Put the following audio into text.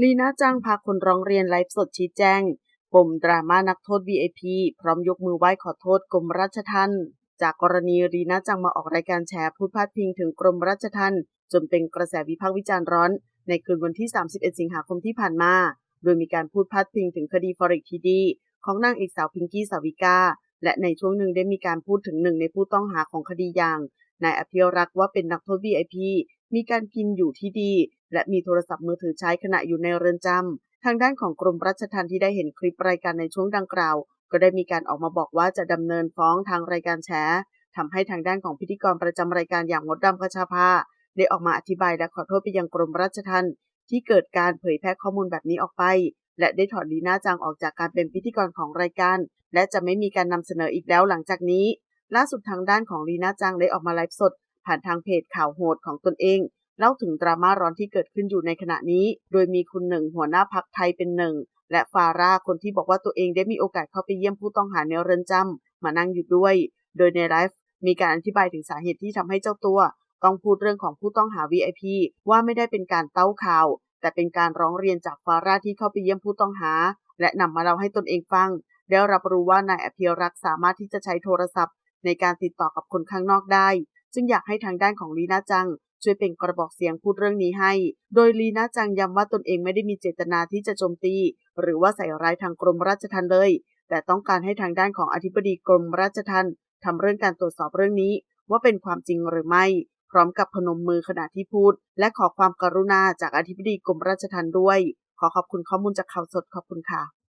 ลีน่าจ้างพาคนร้องเรียนไลฟ์สดชี้แจงปมดราม่านักโทษ VIP พร้อมยกมือไหว้ขอโทษกรมราชทัณฑ์จากกรณีลีน่าจังมาออกรายการแฉพูดพาดพิงถึงกรมราชทัณฑ์จนเป็นกระแสวิพากษ์วิจารณ์ร้อน ในคืนวันที่ 31 สิงหาคมที่ผ่านมา โดยมีการพูดพาดพิงถึงคดีฟอริกทีดีของนางเอกสาวพิงกี้สาวิกา และในช่วงหนึ่งได้มีการพูดถึงหนึ่งในผู้ต้องหาของคดีอย่างนายอภิรักษ์ว่าเป็นนักโทษ VIP มีการกินอยู่ที่ดี และมีโทรศัพท์มือถือใช้ขณะอยู่ในเรือนจำทางด้านของกรมรัชทัณฑ์ที่ได้เห็นคลิปรายการในช่วงดังกล่าว ก็ได้มีการออกมาบอกว่าจะดำเนินฟ้องทางรายการแฉทำให้ทางด้านของพิธีกรประจำรายการอย่างมดดำกระชาภาได้ออกมาอธิบายและขอโทษไปยังกรมราชทัณฑ์ที่เกิดการเผยแพร่ข้อมูลแบบนี้ออกไป และได้ถอดลีน่าจังออกจากการเป็นพิธีกรของรายการ และจะไม่มีการนำเสนออีกแล้วหลังจากนี้ ล่าสุดทางด้านของลีน่าจังได้ออกมาไลฟ์สด ผ่านทางเพจข่าวโหดของตนเอง เล่าถึงดราม่าร้อนที่เกิดขึ้นอยู่ในขณะนี้ โดยมีคุณหนึ่งหัวหน้าพักไทยเป็นหนึ่ง และฟาร่าคนที่บอกว่าตัวเองได้มีโอกาสเข้าไปเยี่ยมผู้ต้องหาในเรือนจำมานั่งอยู่ด้วย โดยในไลฟ์มีการอธิบายถึงสาเหตุที่ทำให้เจ้าตัว ต้องพูดเรื่องของผู้ต้องหา VIP ว่าไม่ได้เป็นการเต้าข่าว แต่เป็นการร้องเรียนจากฟาร่าที่เข้าไปเยี่ยมผู้ต้องหา และนำมาเล่าให้ตนเองฟังได้รับรู้ว่านายอภิรักษ์สามารถที่จะใช้โทรศัพท์ ในการติดต่อกับคนข้างนอกได้ จึงอยากให้ทางด้านของลีน่าจัง ช่วยเป็นกระบอกเสียงพูดเรื่องนี้ให้ โดยลีน่าจังย้ำว่าตนเองไม่ได้มีเจตนาที่จะโจมตี หรือว่าใส่ร้ายทางกรมราชทัณฑ์เลย แต่ต้องการให้ทางด้านของอธิบดีกรมราชทัณฑ์ทำเรื่องการตรวจสอบเรื่องนี้ ว่าเป็นความจริงหรือไม่ พร้อมกับพนมมือขณะที่พูด และขอความกรุณาจากอธิบดีกรมราชทัณฑ์ด้วย ขอขอบคุณข้อมูลจากข่าวสดขอบคุณค่ะ